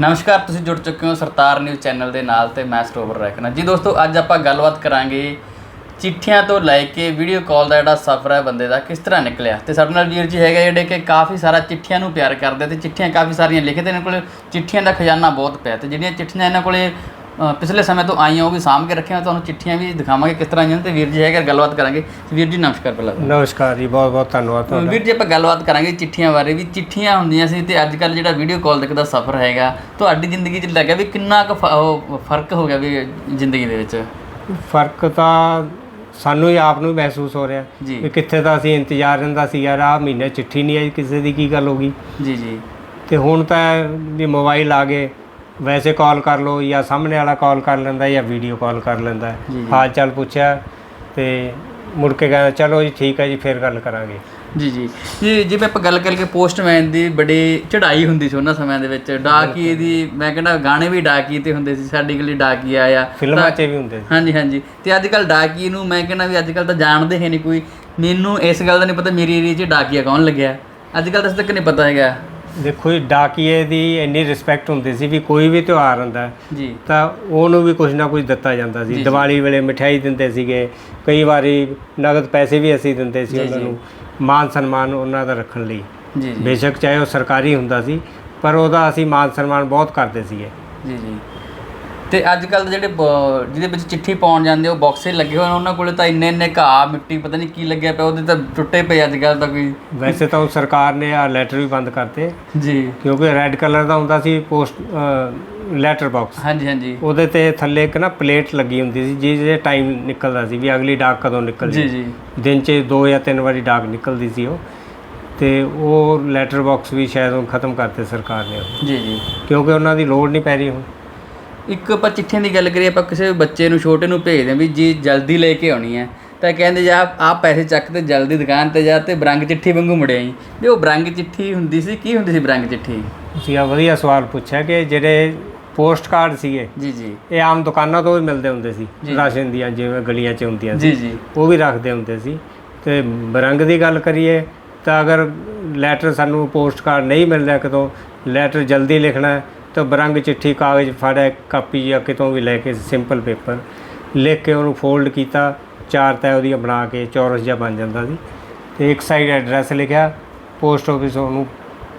ਨਮਸਕਾਰ, ਤੁਸੀਂ ਜੁੜ ਚੁੱਕੇ ਹੋ ਸਰਤਾਰ ਨਿਊਜ਼ ਚੈਨਲ ਦੇ ਨਾਲ ਤੇ ਮੈਂ ਸਰੋਵਰ ਰੈਕਨਾ। ਜੀ ਦੋਸਤੋ, ਅੱਜ ਆਪਾਂ ਗੱਲਬਾਤ ਕਰਾਂਗੇ ਚਿੱਠੀਆਂ ਤੋਂ ਲੈ ਕੇ ਵੀਡੀਓ ਕਾਲ ਦਾ ਜਿਹੜਾ ਸਫ਼ਰ ਹੈ ਬੰਦੇ ਦਾ ਕਿਸ ਤਰ੍ਹਾਂ ਨਿਕਲਿਆ? ਤੇ ਸਾਡੇ ਨਾਲ ਵੀਰ ਜੀ ਹੈਗਾ ਜਿਹੜੇ ਕਿ ਕਾਫੀ ਸਾਰਾ ਚਿੱਠੀਆਂ ਨੂੰ ਪਿਆਰ ਕਰਦੇ ਤੇ ਚਿੱਠੀਆਂ ਕਾਫੀ ਸਾਰੀਆਂ ਲਿਖਦੇ ਇਹਨਾਂ ਕੋਲ ਚਿੱਠੀਆਂ ਦਾ ਖਜ਼ਾਨਾ ਬਹੁਤ ਪਿਆ ਤੇ ਜਿਹੜੀਆਂ ਚਿੱਠੀਆਂ ਇਹਨਾਂ ਕੋਲੇ ਪਿਛਲੇ ਸਮੇਂ ਤੋਂ ਆਈਆਂ ਉਹ ਵੀ ਸਾਂਭ ਕੇ ਰੱਖੀਆਂ ਤੁਹਾਨੂੰ ਚਿੱਠੀਆਂ ਵੀ ਦਿਖਾਵਾਂਗੇ ਕਿਸ ਤਰ੍ਹਾਂ ਆਈਆਂ ਤੇ ਵੀਰ ਜੀ ਹੈਗੇ ਗੱਲਬਾਤ ਕਰਾਂਗੇ। ਵੀਰ ਜੀ ਨਮਸਕਾਰ ਪਹਿਲਾਂ। ਨਮਸਕਾਰ ਜੀ ਬਹੁਤ ਬਹੁਤ ਧੰਨਵਾਦ ਤੁਹਾਡਾ। ਵੀਰ ਜੀ ਆਪਾਂ ਗੱਲਬਾਤ ਕਰਾਂਗੇ ਚਿੱਠੀਆਂ ਬਾਰੇ ਵੀ। ਚਿੱਠੀਆਂ ਹੁੰਦੀਆਂ ਸੀ ਤੇ ਅੱਜ ਕੱਲ ਜਿਹੜਾ ਵੀਡੀਓ ਕਾਲ ਤੱਕ ਦਾ ਸਫ਼ਰ ਹੈਗਾ ਤੁਹਾਡੀ ਜ਼ਿੰਦਗੀ 'ਚ ਲੱਗਿਆ ਵੀ ਕਿੰਨਾ ਕੁ ਫ਼ਰਕ ਹੋ ਗਿਆ ਵੀ ਜ਼ਿੰਦਗੀ ਦੇ ਵਿੱਚ? ਫ਼ਰਕ ਤਾਂ ਸਾਨੂੰ ਹੀ ਆਪ ਨੂੰ ਮਹਿਸੂਸ ਹੋ ਰਿਹਾ। ਜੀ। ਵੀ ਕਿੱਥੇ ਤਾਂ ਅਸੀਂ ਇੰਤਜ਼ਾਰ ਰਹਿੰਦਾ ਸੀ ਯਾਰ ਆਹ ਮਹੀਨੇ ਚਿੱਠੀ ਨਹੀਂ ਆਈ ਕਿਸੇ ਦੀ ਕੀ ਗੱਲ ਹੋ ਗਈ। ਜੀ ਜੀ। ਤੇ ਹੁਣ ਤਾਂ ਵੀ ਮੋਬਾਈਲ ਆ ਗਏ। ਵੈਸੇ ਕਾਲ ਕਰ ਲਓ ਜਾਂ ਸਾਹਮਣੇ ਵਾਲਾ ਕਾਲ ਕਰ ਲੈਂਦਾ ਜਾਂ ਵੀਡੀਓ ਕਾਲ ਕਰ ਲੈਂਦਾ। ਹਾਲ ਚਾਲ ਪੁੱਛਿਆ ਤੇ ਮੁੜ ਕੇ ਕਹਿੰਦਾ ਚਲੋ ਜੀ ਠੀਕ ਹੈ ਜੀ ਫਿਰ ਗੱਲ ਕਰਾਂਗੇ। ਜੀ ਜੀ। ਜੀ ਜਿਵੇਂ ਆਪਾਂ ਗੱਲ ਕਰੀਏ ਪੋਸਟਮੈਨ ਦੀ ਬੜੀ ਚੜ੍ਹਾਈ ਹੁੰਦੀ ਸੀ ਉਹਨਾਂ ਸਮਿਆਂ ਦੇ ਵਿੱਚ ਡਾਕੀਏ ਦੀ ਮੈਂ ਕਹਿੰਦਾ ਗਾਣੇ ਵੀ ਡਾਕੀਏ ਤੇ ਹੁੰਦੇ ਸੀ ਸਾਡੀ ਗਲੀ ਡਾਕੀਆ ਆਇਆ। ਫਿਲਮਾਂ 'ਚ ਵੀ ਹੁੰਦੇ ਸੀ। ਹਾਂਜੀ ਹਾਂਜੀ। ਤੇ ਅੱਜ ਕੱਲ ਡਾਕੀਏ ਨੂੰ ਮੈਂ ਕਹਿੰਦਾ ਵੀ ਅੱਜ ਕੱਲ ਤਾਂ ਜਾਣਦੇ ਹੈ ਨਹੀਂ ਕੋਈ। ਮੈਨੂੰ ਇਸ ਗੱਲ ਦਾ ਨਹੀਂ ਪਤਾ ਮੇਰੀ ਏਰੀਆ 'ਚ ਡਾਕੀਆ ਕੌਣ ਲੱਗਿਆ। ਅੱਜ ਕੱਲ ਤਾਂ ਤੱਕ ਨਹੀਂ ਪਤਾ ਹੈਗਾ। ਦੇਖੋ ਜੀ ਡਾਕੀਏ ਦੀ ਇੰਨੀ ਰਿਸਪੈਕਟ ਹੁੰਦੀ ਸੀ ਵੀ ਕੋਈ ਵੀ ਤਿਉਹਾਰ ਹੁੰਦਾ ਜੀ। ਤਾਂ ਉਹਨੂੰ ਵੀ ਕੁਝ ਨਾ ਕੁਝ ਦਿੱਤਾ ਜਾਂਦਾ ਸੀ। ਦੀਵਾਲੀ ਵੇਲੇ ਮਠਿਆਈ ਦਿੰਦੇ ਸੀਗੇ ਕਈ ਵਾਰੀ ਨਗਦ ਪੈਸੇ ਵੀ ਅਸੀਂ ਦਿੰਦੇ ਸੀ ਉਹਨਾਂ। ਨੂੰ ਮਾਨ ਸਨਮਾਨ ਉਹਨਾਂ ਦਾ ਰੱਖਣ ਲਈ। ਜੀ ਜੀ। ਬੇਸ਼ੱਕ ਚਾਹੇ ਉਹ ਸਰਕਾਰੀ ਹੁੰਦਾ ਸੀ ਪਰ ਉਹਦਾ ਅਸੀਂ ਮਾਨ ਸਨਮਾਨ ਬਹੁਤ ਕਰਦੇ ਸੀਗੇ। ਜੀ ਜੀ। ਤੇ ਅੱਜ ਕੱਲ ਜਿਹੜੇ ਬ- ਜਿਹਦੇ ਵਿੱਚ ਚਿੱਠੀ ਪਾਉਣ ਜਾਂਦੇ ਉਹ ਬਾਕਸੇ ਲੱਗੇ ਹੋਏ ਨੇ। ਉਹਨਾਂ ਕੋਲੇ ਤਾਂ ਇੰਨੇ ਇੰਨੇ ਘਾਹ ਮਿੱਟੀ ਪਤਾ ਨਹੀਂ ਕੀ ਲੱਗਿਆ ਪਿਆ ਉਹਦੇ ਤਾਂ ਟੁੱਟੇ ਪਏ ਅੱਜ ਕੱਲ ਤਾਂ ਕੋਈ। ਵੈਸੇ ਤਾਂ ਉਹ ਸਰਕਾਰ ਨੇ ਆ ਲੈਟਰ ਵੀ ਬੰਦ ਕਰਤੇ। ਜੀ। ਕਿਉਂਕਿ ਰੈੱਡ ਕਲਰ ਦਾ ਹੁੰਦਾ ਸੀ ਪੋਸਟ ਲੈਟਰ ਬਾਕਸ ਹਾਂਜੀ ਹਾਂਜੀ। ਉਹਦੇ ਤੇ ਥੱਲੇ ਇੱਕ ਨਾ ਪਲੇਟ ਲੱਗੀ ਹੁੰਦੀ ਸੀ ਜਿਹਦੇ ਟਾਈਮ ਨਿਕਲਦਾ ਸੀ ਵੀ ਅਗਲੀ ਡਾਕ ਕਦੋਂ ਨਿਕਲਦੀ ਜੀ ਜੀ। ਦਿਨ 'ਚ ਦੋ ਜਾਂ ਤਿੰਨ ਵਾਰੀ ਡਾਕ ਨਿਕਲਦੀ ਸੀ ਉਹ। ਤੇ ਉਹ ਲੈਟਰ ਬਾਕਸ ਵੀ ਸ਼ਾਇਦ ਉਹ ਖਤਮ ਕਰਤੇ ਸਰਕਾਰ ਨੇ। ਉਹ। ਜੀ ਜੀ। ਕਿਉਂਕਿ ਉਹਨਾਂ ਦੀ ਲੋੜ ਨਹੀਂ ਪੈ ਰਹੀ ਹੁਣ। ਇੱਕ ਆਪਾਂ ਚਿੱਠੀਆਂ ਦੀ ਗੱਲ ਕਰੀਏ ਆਪਾਂ ਕਿਸੇ ਬੱਚੇ ਨੂੰ ਛੋਟੇ ਨੂੰ ਭੇਜਦੇ ਹਾਂ ਵੀ ਜੀ ਜਲਦੀ ਲੈ ਕੇ ਆਉਣੀ ਹੈ। ਤਾਂ ਕਹਿੰਦੇ ਜਾ ਆਪ ਪੈਸੇ ਚੱਕ ਤੇ ਜਲਦੀ ਦੁਕਾਨ ਤੇ ਜਾ ਤੇ ਬਰੰਗ ਚਿੱਠੀ ਵਾਂਗੂ ਮੁੜਿਆ ਜੀ ਵੀ ਉਹ ਬਰੰਗ ਚਿੱਠੀ ਹੁੰਦੀ ਸੀ ਕੀ ਹੁੰਦੀ ਸੀ ਬਰੰਗ ਚਿੱਠੀ? ਤੁਸੀਂ ਆ ਵਧੀਆ ਸਵਾਲ ਪੁੱਛਿਆ ਕਿ ਜਿਹੜੇ ਪੋਸਟ ਕਾਰਡ ਸੀਗੇ ਜੀ ਜੀ। ਇਹ ਆਮ ਦੁਕਾਨਾਂ ਤੋਂ ਵੀ ਮਿਲਦੇ ਹੁੰਦੇ ਸੀ। ਰਾਸ਼ਨ ਦੀਆਂ ਜਿਵੇਂ ਗਲੀਆਂ 'ਚ ਹੁੰਦੀਆਂ ਸੀ ਜੀ ਜੀ। ਉਹ ਵੀ ਰੱਖਦੇ ਹੁੰਦੇ ਸੀ। ਤੇ ਬਰੰਗ ਦੀ ਗੱਲ ਕਰੀਏ ਤਾਂ ਅਗਰ ਲੈਟਰ ਸਾਨੂੰ ਪੋਸਟ ਕਾਰਡ ਨਹੀਂ ਮਿਲ ਰਿਹਾ ਕਿਤੋਂ ਲੈਟਰ ਜਲਦੀ ਲਿਖਣਾ ਤਾਂ ਬਰੰਗ ਚਿੱਠੀ ਕਾਗਜ਼ ਫੜਿਆ ਕਾਪੀ ਜਾਂ ਕਿਤੋਂ ਵੀ ਲੈ ਕੇ ਸਿੰਪਲ ਪੇਪਰ ਲਿਖ ਕੇ ਉਹਨੂੰ ਫੋਲਡ ਕੀਤਾ, ਚਾਰ ਤੈ ਉਹਦੀਆਂ ਬਣਾ ਕੇ ਚੌਰਸ ਜਿਹਾ ਬਣ ਜਾਂਦਾ ਸੀ ਤੇ ਇੱਕ ਸਾਈਡ ਐਡਰੈਸ ਲਿਖਿਆ ਪੋਸਟ ਆਫਿਸ ਉਹਨੂੰ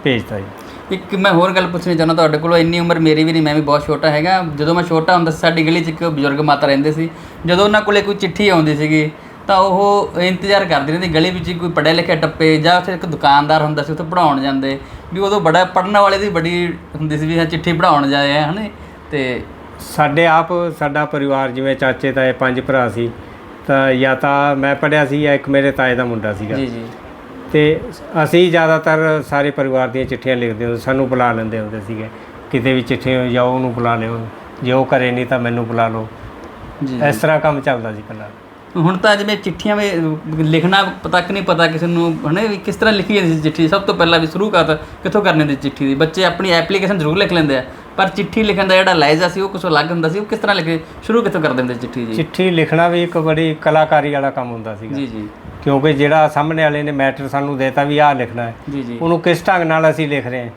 ਭੇਜਤਾ ਜੀ। ਇੱਕ ਮੈਂ ਹੋਰ ਗੱਲ ਪੁੱਛਣੀ ਚਾਹੁੰਦਾ ਤੁਹਾਡੇ ਕੋਲੋਂ, ਇੰਨੀ ਉਮਰ ਮੇਰੀ ਵੀ ਨਹੀਂ, ਮੈਂ ਵੀ ਬਹੁਤ ਛੋਟਾ ਹੈਗਾ। ਜਦੋਂ ਮੈਂ ਛੋਟਾ ਹੁੰਦਾ ਸੀ, ਸਾਡੀ ਗਲੀ 'ਚ ਇੱਕ ਬਜ਼ੁਰਗ ਮਾਤਾ ਰਹਿੰਦੇ ਸੀ। ਜਦੋਂ ਉਹਨਾਂ ਕੋਲੇ ਕੋਈ ਚਿੱਠੀ ਆਉਂਦੀ ਸੀਗੀ ਤਾਂ ਉਹ ਇੰਤਜ਼ਾਰ ਕਰਦੇ ਰਹਿੰਦੇ ਗਲੀ ਵਿੱਚ ਕੋਈ ਪੜ੍ਹਿਆ ਲਿਖਿਆ ਟੱਪੇ ਜਾਂ ਉੱਥੇ ਇੱਕ ਦੁਕਾਨਦਾਰ ਹੁੰਦਾ ਸੀ ਉੱਥੇ ਪੜਾਉਣ ਜਾਂਦੇ। ਵੀ ਉਦੋਂ ਬੜਾ ਪੜਨ ਵਾਲੇ ਦੀ ਬੜੀ ਹੁੰਦੀ ਸੀ ਵੀ ਹਾਂ ਚਿੱਠੀ ਪੜਾਉਣ ਜਾਏ ਹਨੇ? ਤੇ ਸਾਡੇ ਆਪ ਸਾਡਾ ਪਰਿਵਾਰ ਜਿਵੇਂ ਚਾਚੇ ਤਾਏ ਪੰਜ ਭਰਾ ਸੀ ਤਾਂ ਜਾਂ ਤਾਂ ਮੈਂ ਪੜਿਆ ਸੀ ਜਾਂ ਇੱਕ ਮੇਰੇ ਤਾਏ ਦਾ ਮੁੰਡਾ ਸੀਗਾ। ਜੀ ਜੀ। ਤੇ ਅਸੀਂ ਜ਼ਿਆਦਾਤਰ ਸਾਰੇ ਪਰਿਵਾਰ ਦੀਆਂ ਚਿੱਠੀਆਂ ਲਿਖਦੇ ਹੁੰਦੇ ਸਾਨੂੰ ਬੁਲਾ ਲੈਂਦੇ ਹੁੰਦੇ ਸੀਗੇ। ਕਿਤੇ ਵੀ ਚਿੱਠੀ ਜਾਓ ਉਹਨੂੰ ਬੁਲਾ ਲਿਓ ਜੇ ਉਹ ਕਰੇ ਨਹੀਂ ਤਾਂ ਮੈਨੂੰ ਬੁਲਾ ਲਓ। ਜੀ ਇਸ ਤਰ੍ਹਾਂ ਕੰਮ ਚੱਲਦਾ ਸੀ ਪਹਿਲਾਂ ਹੁਣ ਤਾਂ ਜਿਵੇਂ ਚਿੱਠੀਆਂ ਵੀ ਲਿਖਣਾ ਤੱਕ ਨਹੀਂ ਪਤਾ ਕਿਸੇ ਨੂੰ ਹਨੇ ਵੀ ਕਿਸ ਤਰ੍ਹਾਂ ਲਿਖੀ ਜਾਂਦੀ ਸੀ ਚਿੱਠੀ ਸਭ ਤੋਂ ਪਹਿਲਾਂ ਵੀ ਸ਼ੁਰੂ ਕਰ ਕਿੱਥੋਂ ਕਰਨੀ ਦੀ ਚਿੱਠੀ ਦੀ? ਬੱਚੇ ਆਪਣੀ ਐਪਲੀਕੇਸ਼ਨ ਜ਼ਰੂਰ ਲਿਖ ਲੈਂਦੇ ਆ ਪਰ ਚਿੱਠੀ ਲਿਖਣ ਦਾ ਜਿਹੜਾ ਲਹਿਜਾ ਸੀ ਉਹ ਕੁਛ ਅਲੱਗ ਹੁੰਦਾ ਸੀ ਉਹ ਕਿਸ ਤਰ੍ਹਾਂ ਲਿਖੇ ਸ਼ੁਰੂ ਕਿੱਥੋਂ ਕਰ ਦਿੰਦੇ ਚਿੱਠੀ ਜੀ? ਚਿੱਠੀ ਲਿਖਣਾ ਵੀ ਇੱਕ ਬੜੀ ਕਲਾਕਾਰੀ ਵਾਲਾ ਕੰਮ ਹੁੰਦਾ ਸੀਗਾ। ਜੀ ਜੀ। ਕਿਉਂਕਿ ਜਿਹੜਾ ਸਾਹਮਣੇ ਵਾਲੇ ਨੇ ਮੈਟਰ ਸਾਨੂੰ ਦੇਤਾ ਵੀ ਆਹ ਲਿਖਣਾ ਹੈ। ਜੀ ਜੀ। ਉਹਨੂੰ ਕਿਸ ਢੰਗ ਨਾਲ ਅਸੀਂ ਲਿਖ ਰਹੇ ਹਾਂ?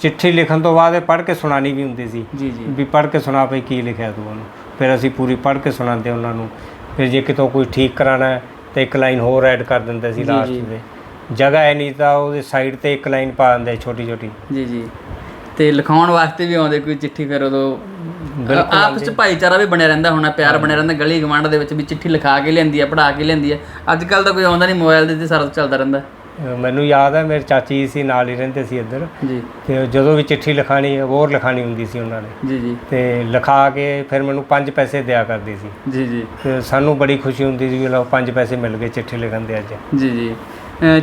ਚਿੱਠੀ ਲਿਖਣ ਤੋਂ ਬਾਅਦ ਇਹ ਪੜ੍ਹ ਕੇ ਸੁਣਾਣੀ ਵੀ ਹੁੰਦੀ ਸੀ। ਜੀ ਜੀ। ਵੀ ਪੜ੍ਹ ਕੇ ਸੁਣਾ ਭਈ ਕੀ ਲਿਖਿਆ ਤੂੰ ਉਹਨੂੰ। ਫਿਰ ਅਸੀਂ ਪੂਰੀ ਪੜ੍ਹ ਕੇ ਸੁਣਾਉਂਦੇ ਉਹਨਾਂ ਨੂੰ। ਫਿਰ ਜੇ ਕਿਤੋਂ ਕੋਈ ਠੀਕ ਕਰਾਣਾ ਹੈ ਤਾਂ ਇੱਕ ਲਾਈਨ ਹੋਰ ਐਡ ਕਰ ਦਿੰਦੇ ਸੀ ਲਾਸਟ। ਦੇ ਜਗ੍ਹਾ ਹੈ ਨਹੀਂ ਤਾਂ ਉਹਦੇ ਸਾਈਡ ਤੇ ਇੱਕ ਲਾਈਨ ਪਾ ਦਿੰਦੇ ਛੋਟੀ ਛੋਟੀ। ਜੀ ਜੀ। ਤੇ ਲਿਖਾਉਣ ਵਾਸਤੇ ਵੀ ਆਉਂਦੇ ਕੋਈ ਚਿੱਠੀ ਫਿਰ ਉਦੋਂ ਬਿਲਕੁਲ ਆਪਸ ਚ ਭਾਈਚਾਰਾ ਵੀ ਬਣਿਆ ਰਹਿੰਦਾ ਹੋਣਾ ਪਿਆਰ ਬਣਿਆ ਰਹਿੰਦਾ ਗਲੀ ਗਵਾਂਢ ਦੇ ਵਿੱਚ ਵੀ ਚਿੱਠੀ ਲਿਖਾ ਕੇ ਲਿਆਂਦੀ ਆ ਪੜ੍ਹਾ ਕੇ ਲਿਆਂਦੀ ਆ ਅੱਜ ਕੱਲ ਤਾਂ ਕੋਈ ਆਉਂਦਾ ਨਹੀਂ ਮੋਬਾਈਲ ਦੇ ਤੇ ਸਾਰਾ ਚੱਲਦਾ ਰਹਿੰਦਾ। ਮੈਨੂੰ ਯਾਦ ਹੈ ਮੇਰੇ ਚਾਚੀ ਸੀ ਨਾਲ ਹੀ ਰਹਿੰਦੇ ਸੀ ਇੱਧਰ। ਜੀ। ਤੇ ਜਦੋਂ ਵੀ ਚਿੱਠੀ ਲਿਖਾਣੀ ਹੋਰ ਲਿਖਾਣੀ ਹੁੰਦੀ ਸੀ ਉਹਨਾਂ ਨੇ। ਜੀ ਜੀ। ਤੇ ਲਿਖਾ ਕੇ ਫਿਰ ਮੈਨੂੰ 5 ਪੈਸੇ ਦਿਆ ਕਰਦੀ ਸੀ। ਜੀ ਜੀ। ਤੇ ਸਾਨੂੰ ਬੜੀ ਖੁਸ਼ੀ ਹੁੰਦੀ ਸੀ ਵੀ ਲਓ 5 ਪੈਸੇ ਮਿਲ ਗਏ ਚਿੱਠੀ ਲਿਖਣ ਦੇ ਅੱਜ। ਜੀ ਜੀ।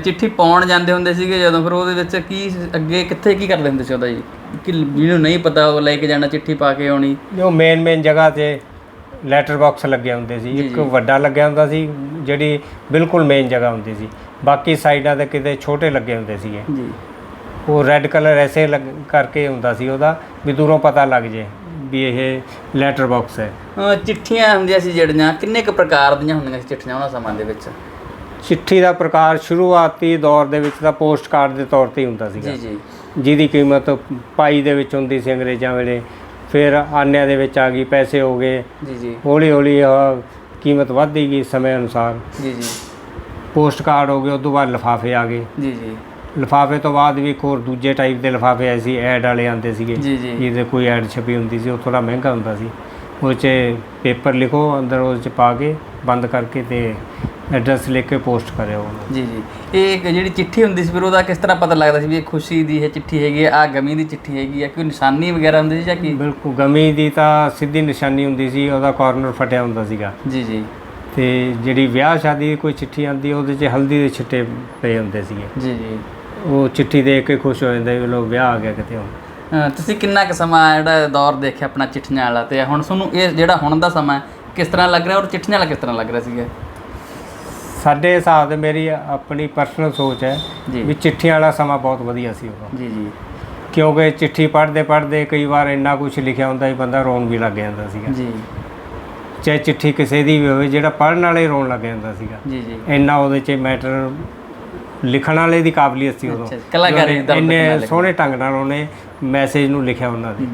ਚਿੱਠੀ ਪਾਉਣ ਜਾਂਦੇ ਹੁੰਦੇ ਸੀਗੇ ਜਦੋਂ ਫਿਰ ਉਹਦੇ ਵਿੱਚ ਕੀ ਅੱਗੇ ਕਿੱਥੇ ਕੀ ਕਰਦੇ ਹੁੰਦੇ ਸੀ ਉਹਦਾ ਜੀ? ਕਿ ਜਿਹਨੂੰ ਨਹੀਂ ਪਤਾ ਉਹ ਲੈ ਕੇ ਜਾਣਾ ਚਿੱਠੀ ਪਾ ਕੇ ਆਉਣੀ। ਜੋ ਮੇਨ ਮੇਨ ਜਗ੍ਹਾ ਤੇ ਲੈਟਰ ਬਾਕਸ ਲੱਗੇ ਹੁੰਦੇ ਸੀ ਇੱਕ। ਵੱਡਾ ਲੱਗਿਆ ਹੁੰਦਾ ਸੀ ਜਿਹੜੀ ਬਿਲਕੁਲ ਮੇਨ ਜਗ੍ਹਾ ਹੁੰਦੀ ਸੀ। ਬਾਕੀ ਸਾਈਡਾਂ ਤੇ ਕਿਤੇ ਛੋਟੇ ਲੱਗੇ ਹੁੰਦੇ ਸੀਗੇ। ਜੀ। ਉਹ ਰੈੱਡ ਕਲਰ ਐਸੇ ਲੱਗ- ਕਰਕੇ ਹੁੰਦਾ ਸੀ ਉਹਦਾ ਵੀ ਦੂਰੋਂ ਪਤਾ ਲੱਗ ਜੇ ਵੀ ਇਹ ਲੈਟਰ ਬਾਕਸ ਹੈ। ਚਿੱਠੀਆਂ ਹੁੰਦੀਆਂ ਸੀ ਜਿਹੜੀਆਂ ਕਿੰਨੇ ਕੁ ਪ੍ਰਕਾਰ ਦੀਆਂ ਹੁੰਦੀਆਂ ਸੀ ਚਿੱਠੀਆਂ ਉਹਨਾਂ ਸਮਾਂ ਦੇ ਵਿੱਚ? ਚਿੱਠੀ ਦਾ ਪ੍ਰਕਾਰ ਸ਼ੁਰੂਆਤੀ ਦੌਰ ਦੇ ਵਿੱਚ ਤਾਂ ਪੋਸਟ ਕਾਰਡ ਦੇ ਤੌਰ ਤੇ ਹੀ ਹੁੰਦਾ ਸੀਗਾ। ਜੀ ਜੀ। ਜਿਹਦੀ ਕੀਮਤ ਪਾਈ ਦੇ ਵਿੱਚ ਹੁੰਦੀ ਸੀ ਅੰਗਰੇਜ਼ਾਂ ਵੇਲੇ। ਫਿਰ ਆਨਿਆਂ ਦੇ ਵਿੱਚ ਆ ਗਈ ਪੈਸੇ ਹੋ ਗਏ। ਜੀ ਜੀ। ਹੌਲੀ ਹੌਲੀ ਆਹ ਕੀਮਤ ਵੱਧਦੀ ਗਈ ਸਮੇਂ ਅਨੁਸਾਰ। ਜੀ ਜੀ। ਪੋਸਟ ਕਾਰਡ ਹੋ ਗਏ ਉਸ ਤੋਂ ਬਾਅਦ ਲਿਫਾਫੇ ਆ ਗਏ। ਜੀ ਜੀ। ਲਿਫਾਫੇ ਤੋਂ ਬਾਅਦ ਵੀ ਇੱਕ ਹੋਰ ਦੂਜੇ ਟਾਈਪ ਦੇ ਲਿਫਾਫੇ ਆਏ ਸੀ ਐਡ ਵਾਲੇ ਆਉਂਦੇ ਸੀਗੇ। ਜੀ ਜੀ। ਜਿਹਦੇ ਕੋਈ ਐਡ ਛਪੀ ਹੁੰਦੀ ਸੀ ਉਹ ਥੋੜਾ ਮਹਿੰਗਾ ਹੁੰਦਾ ਸੀ। ਉਹ 'ਚ ਪੇਪਰ ਲਿਖੋ ਅੰਦਰ ਉਹ 'ਚ ਪਾ ਕੇ ਬੰਦ ਕਰਕੇ ਤੇ ਐਡਰੈਸ ਲਿਖ ਕੇ ਪੋਸਟ ਕਰਿਓ। ਉਹਨੂੰ ਜੀ ਜੀ। ਇਹ ਇੱਕ ਜਿਹੜੀ ਚਿੱਠੀ ਹੁੰਦੀ ਸੀ ਫਿਰ ਉਹਦਾ ਕਿਸ ਤਰ੍ਹਾਂ ਪਤਾ ਲੱਗਦਾ ਸੀ ਵੀ ਇਹ ਖੁਸ਼ੀ ਦੀ ਇਹ ਚਿੱਠੀ ਹੈਗੀ ਆ ਗਮੀ ਦੀ ਚਿੱਠੀ ਹੈਗੀ ਆ ਕੋਈ ਨਿਸ਼ਾਨੀ ਵਗੈਰਾ ਹੁੰਦੀ ਸੀ ਜਾਂ ਕੀ? ਬਿਲਕੁਲ ਗਮੀ ਦੀ ਤਾਂ ਸਿੱਧੀ ਨਿਸ਼ਾਨੀ ਹੁੰਦੀ ਸੀ ਉਹਦਾ ਕਾਰਨਰ ਫਟਿਆ ਹੁੰਦਾ ਸੀਗਾ। ਜੀ ਜੀ। ਤੇ ਜਿਹੜੀ ਵਿਆਹ ਸ਼ਾਦੀ ਦੀ ਕੋਈ ਚਿੱਠੀ ਆਉਂਦੀ ਉਹਦੇ 'ਚ ਹਲਦੀ ਦੇ ਛਿੱਟੇ ਪਏ ਹੁੰਦੇ ਸੀਗੇ। ਜੀ ਜੀ। ਉਹ ਚਿੱਠੀ ਦੇਖ ਕੇ ਖੁਸ਼ ਹੋ ਜਾਂਦੇ ਵੀ ਲੋ ਵਿਆਹ ਆ ਗਿਆ ਕਿਤੇ ਹੁਣ। ਅਹ ਤੁਸੀਂ ਕਿੰਨਾ ਕੁ ਸਮਾਂ ਜਿਹੜਾ ਦੌਰ ਦੇਖਿਆ ਆਪਣਾ ਚਿੱਠੀਆਂ ਵਾਲਾ ਤੇ ਹੁਣ ਤੁਹਾਨੂੰ ਇਹ ਜਿਹੜਾ ਹੁਣ ਦਾ ਸਮਾਂ ਹੈ, ਕਿਸ ਤਰ੍ਹਾਂ ਲੱਗ ਰਿਹਾ ਔਰ ਚਿੱਠੀਆਂ ਵਾਲਾ ਕਿਸ ਤਰ੍ਹਾਂ ਲੱਗ ਰਿਹਾ ਸੀਗਾ? ਸਾਡੇ ਹਿਸਾਬ ਤੇ ਮੇਰੀ ਆਪਣੀ ਪਰਸਨਲ ਸੋਚ ਹੈ ਜੀ। ਵੀ ਚਿੱਠੀਆਂ ਵਾਲਾ ਸਮਾਂ ਬਹੁਤ ਵਧੀਆ ਸੀ ਉਦੋਂ। ਜੀ ਜੀ। ਕਿਉਂਕਿ ਚਿੱਠੀ ਪੜ੍ਹਦੇ ਪੜ੍ਹਦੇ ਕਈ ਵਾਰ ਇੰਨਾ ਕੁਝ ਲਿਖਿਆ ਹੁੰਦਾ ਸੀ ਬੰਦਾ ਰੋਣ ਵੀ ਲੱਗ ਜਾਂਦਾ ਸੀਗਾ। ਜੀ। ਚਾਹੇ ਚਿੱਠੀ ਕਿਸੇ ਦੀ ਵੀ ਹੋਵੇ ਜਿਹੜਾ ਪੜ੍ਹਨ ਵਾਲੇ ਰੋਣ ਲੱਗ ਜਾਂਦਾ ਸੀਗਾ। ਜੀ ਜੀ। ਇੰਨਾ ਉਹਦੇ 'ਚ ਮੈਟਰ ਲਿਖਣ ਵਾਲੇ ਦੀ ਕਾਬਲੀਅਤ ਸੀ ਉਦੋਂ। ਅੱਛਾ, ਕਲਾਕਾਰੀ ਇੰਨੇ। ਸੋਹਣੇ ਢੰਗ ਨਾਲ ਉਹਨੇ ਮੈਸੇਜ ਨੂੰ ਲਿਖਿਆ ਉਹਨਾਂ ਦੇ।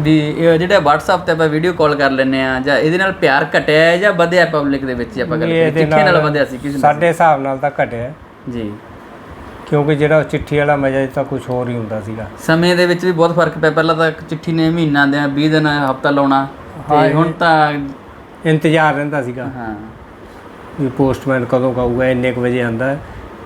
ਵੀ ਇਹ ਜਿਹੜਾ WhatsApp ਤੇ ਆਪਾਂ ਵੀਡੀਓ ਕਾਲ ਕਰ ਲੈਂਦੇ ਆ ਜਾਂ ਇਹਦੇ ਨਾਲ ਪਿਆਰ ਘਟਿਆ ਹੈ ਜਾਂ ਵਧਿਆ ਪਬਲਿਕ ਦੇ ਵਿੱਚ ਆਪਾਂ ਗੱਲ ਕਰੀਏ? ਚਿੱਠੀਆਂ ਨਾਲ ਵਧਿਆ ਸੀ ਕਿਸੇ ਸਾਡੇ ਹਿਸਾਬ ਨਾਲ ਤਾਂ ਘਟਿਆ। ਜੀ। ਕਿਉਂਕਿ ਜਿਹੜਾ ਚਿੱਠੀ ਵਾਲਾ ਮਜ਼ਾ ਤਾਂ ਕੁਝ ਹੋਰ ਹੀ ਹੁੰਦਾ ਸੀਗਾ। ਸਮੇਂ ਦੇ ਵਿੱਚ ਵੀ ਬਹੁਤ ਫ਼ਰਕ ਪਿਆ। ਪਹਿਲਾਂ ਤਾਂ ਚਿੱਠੀ ਨੇ ਮਹੀਨਾ ਦੇ 20 ਦਿਨ ਹਫਤਾ ਲਾਉਣਾ ਤੇ ਹੁਣ ਤਾਂ ਇੰਤਜ਼ਾਰ ਰਹਿੰਦਾ ਸੀਗਾ। ਹਾਂ। ਵੀ ਪੋਸਟਮੈਨ ਕਦੋਂ ਕਹੂਗਾ ਇੰਨੇ ਕੁ ਵਜੇ ਆਂਦਾ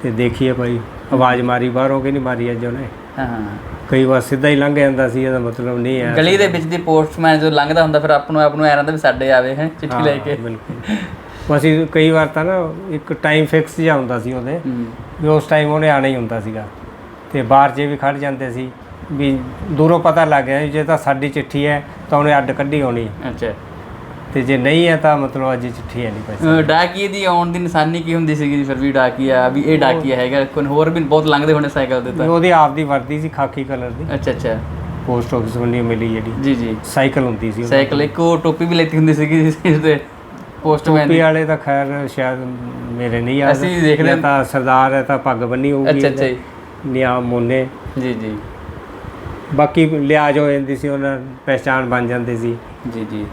ਤੇ ਦੇਖੀਏ ਭਾਈ ਆਵਾਜ਼ ਮਾਰੀ ਬਾਹਰੋਂ ਕਿ ਨਹੀਂ ਮਾਰੀ ਅੱਜ ਉਹਨੇ? ਹਾਂ। ਕਈ ਵਾਰ ਸਿੱਧਾ ਹੀ ਲੰਘ ਜਾਂਦਾ ਸੀ ਇਹਦਾ ਮਤਲਬ ਨਹੀਂ ਹੈ। ਗਲੀ ਦੇ ਵਿੱਚ ਦੀ ਪੋਸਟਮੈਨ ਜੋ ਲੰਘਦਾ ਹੁੰਦਾ ਫਿਰ ਆਪ ਨੂੰ ਆਪ ਨੂੰ ਐ ਰਹਿੰਦਾ ਵੀ ਸਾਡੇ ਆਵੇ ਹੈ ਚਿੱਠੀ ਲੈ ਕੇ। ਬਿਲਕੁਲ। ਅਸੀਂ ਕਈ ਵਾਰ ਤਾਂ ਨਾ ਇੱਕ ਟਾਈਮ ਫਿਕਸ ਜਿਹਾ ਹੁੰਦਾ ਸੀ ਉਹਦੇ। ਵੀ ਉਸ ਟਾਈਮ ਉਹਨੇ ਆਣਾ ਹੀ ਹੁੰਦਾ ਸੀਗਾ। ਤੇ ਬਾਹਰ ਜੇ ਵੀ ਖੜ ਜਾਂਦੇ ਸੀ ਵੀ ਦੂਰੋਂ ਪਤਾ ਲੱਗ ਗਿਆ ਜੇ ਤਾਂ ਸਾਡੀ ਚਿੱਠੀ ਹੈ ਤਾਂ ਉਹਨੇ ਅੱਡ ਕੱਢੀ ਹੋਣੀ। ਅੱਛਾ। ਤੇ ਜੇ ਨਹੀਂ ਹੈ ਤਾਂ ਮਤਲਬ ਅੱਜ ਚਿੱਠੀ ਹੈ ਨਹੀਂ ਅਹ ਡਾਕੀਏ ਦੀ ਆਉਣ ਦੀ ਨਿਸ਼ਾਨੀ ਕੀ ਹੁੰਦੀ ਸੀਗੀ ਫਿਰ ਵੀ ਡਾਕੀਆ ਵੀ ਇਹ ਡਾਕੀਆ ਹੈਗਾ ਕੋਈ ਹੋਰ ਵੀ ਬਹੁਤ ਲੰਘਦੇ ਹੋਣੇ ਸਾਈਕਲ ਦੇ ਤਾਂ? ਉਹਦੀ ਆਪਦੀ ਵਰਦੀ ਸੀ ਖਾਕੀ ਕਲਰ ਦੀ। ਅੱਛਾ ਅੱਛਾ। ਪੋਸਟ ਆਫਿਸ ਵੱਲੋਂ ਮਿਲੀ ਜਿਹੜੀ। ਜੀ ਜੀ। ਸਾਈਕਲ ਹੁੰਦੀ ਸੀ ਉਹਦੀ। ਸਾਈਕਲ ਇੱਕ ਉਹ ਟੋਪੀ ਵੀ ਲੈਤੀ ਹੁੰਦੀ ਸੀਗੀ ਇਸ ਤੇ ਪੋਸਟਮੈਨ ਟੋਪੀ ਦੀ ਵਾਲੇ ਤਾਂ ਖੈਰ ਸ਼ਾਇਦ ਮੇਰੇ ਨਹੀਂ ਯਾਦ। ਅਸੀਂ ਦੇਖਦੇ ਜਾਂ। ਤਾਂ ਸਰਦਾਰ ਹੈ ਤਾਂ ਪੱਗ ਬੰਨੀ ਹੋਊਗੀ। ਅੱਛਾ ਅੱਛਾ ਜੀ। ਨਿਆ ਮੋਨੇ। ਜੀ ਜੀ। ਬਾਕੀ ਲਿਆਜ ਹੋ ਜਾਂਦੀ ਸੀ ਉਹਨਾਂ ਪਹਿਚਾਣ ਬਣ ਜਾਂਦੀ ਸੀ। ਜੀ ਜੀ।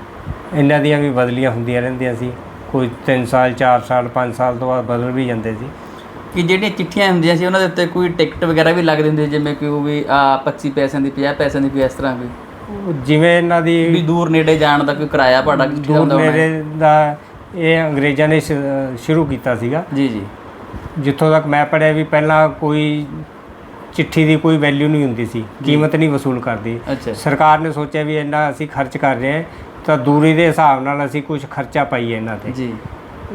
ਇਹਨਾਂ ਦੀਆਂ ਵੀ ਬਦਲੀਆਂ ਹੁੰਦੀਆਂ ਰਹਿੰਦੀਆਂ ਸੀ। ਕੋਈ 3 ਸਾਲ 4 ਸਾਲ 5 ਸਾਲ ਤੋਂ ਬਾਅਦ ਬਦਲ ਵੀ ਜਾਂਦੇ ਸੀ। ਕਿ ਜਿਹੜੀਆਂ ਚਿੱਠੀਆਂ ਹੁੰਦੀਆਂ ਸੀ ਉਹਨਾਂ ਦੇ ਉੱਤੇ ਕੋਈ ਟਿਕਟ ਵਗੈਰਾ ਵੀ ਲੱਗਦੀ ਹੁੰਦੀ ਜਿਵੇਂ ਕਿ ਉਹ ਵੀ ਆ 25 ਪੈਸਿਆਂ ਦੀ 50 ਪੈਸਿਆਂ ਦੀ ਕੋਈ ਇਸ ਤਰ੍ਹਾਂ ਵੀ। ਜਿਵੇਂ ਇਹਨਾਂ ਵੀ ਦੀ ਦੂਰ ਨੇੜੇ ਜਾਣ ਦਾ ਕੋਈ ਕਿਰਾਇਆ ਭਾੜਾ ਦੂਰ ਹੁੰਦਾ। ਨੇੜੇ ਦਾ ਇਹ ਅੰਗਰੇਜ਼ਾਂ ਨੇ ਸ਼ੁਰੂ ਕੀਤਾ ਸੀਗਾ। ਜੀ ਜੀ। ਜਿੱਥੋਂ ਤੱਕ ਮੈਂ ਪੜਿਆ ਵੀ ਪਹਿਲਾਂ ਕੋਈ ਚਿੱਠੀ ਦੀ ਕੋਈ ਵੈਲਿਊ ਨਹੀਂ ਹੁੰਦੀ ਸੀ। ਕੀਮਤ ਨਹੀਂ ਵਸੂਲ ਕਰਦੀ। ਸਰਕਾਰ ਨੇ ਸੋਚਿਆ ਵੀ ਇੰਨਾ ਅਸੀਂ ਖਰਚ ਕਰ ਰਹੇ ਹਾਂ ਤਾਂ ਦੂਰੀ ਦੇ ਹਿਸਾਬ ਨਾਲ ਅਸੀਂ ਕੁਝ ਖਰਚਾ ਪਾਈਏ ਇਹਨਾਂ ਤੇ। ਜੀ।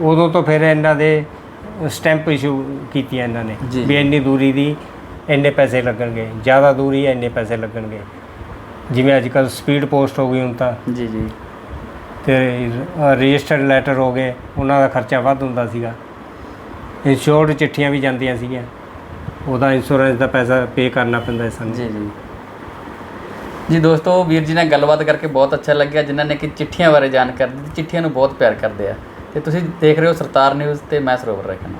ਉਦੋਂ ਤੋਂ ਫਿਰ ਇਹਨਾਂ ਦੇ ਸਟੈਂਪ ਇਸ਼ੂ ਕੀਤੀਆਂ ਇਹਨਾਂ ਨੇ ਜੀ। ਵੀ ਇੰਨੀ ਦੂਰੀ ਦੀ ਇੰਨੇ ਪੈਸੇ ਲੱਗਣਗੇ ਜ਼ਿਆਦਾ ਦੂਰੀ ਹੈ ਇੰਨੇ ਪੈਸੇ ਲੱਗਣਗੇ। ਜਿਵੇਂ ਅੱਜ ਕੱਲ ਸਪੀਡ ਪੋਸਟ ਹੋ ਗਈ ਹੁਣ ਤਾਂ। ਜੀ ਜੀ। ਤੇ ਰਜਿਸਟਰਡ ਲੈਟਰ ਹੋ ਗਏ ਉਹਨਾਂ ਦਾ ਖਰਚਾ ਵੱਧ ਹੁੰਦਾ ਸੀਗਾ। ਇੰਸ਼ੋਰਡ ਚਿੱਠੀਆਂ ਵੀ ਜਾਂਦੀਆਂ ਸੀਗੀਆਂ। ਉਹਦਾ ਇੰਸ਼ੋਰੈਂਸ ਦਾ ਪੈਸਾ ਪੇ ਕਰਨਾ ਪੈਂਦਾ ਸੀ ਸਾਨੂੰ। ਜੀ ਜੀ। ਜੀ ਦੋਸਤੋ, ਵੀਰ ਜੀ ਨਾਲ ਗੱਲਬਾਤ ਕਰਕੇ ਬਹੁਤ ਅੱਛਾ ਲੱਗਿਆ, ਜਿਨ੍ਹਾਂ ਨੇ ਕਿ ਚਿੱਠੀਆਂ ਬਾਰੇ ਜਾਣਕਾਰੀ ਦਿੱਤੀ। ਚਿੱਠੀਆਂ ਨੂੰ ਬਹੁਤ ਪਿਆਰ ਕਰਦੇ ਆ। ਤੇ ਤੁਸੀਂ ਦੇਖ ਰਹੇ ਹੋ ਸਰਤਾਰ ਨਿਊਜ਼ ਤੇ ਮੈਂ ਸਰੋਵਰ ਰਖਣਾ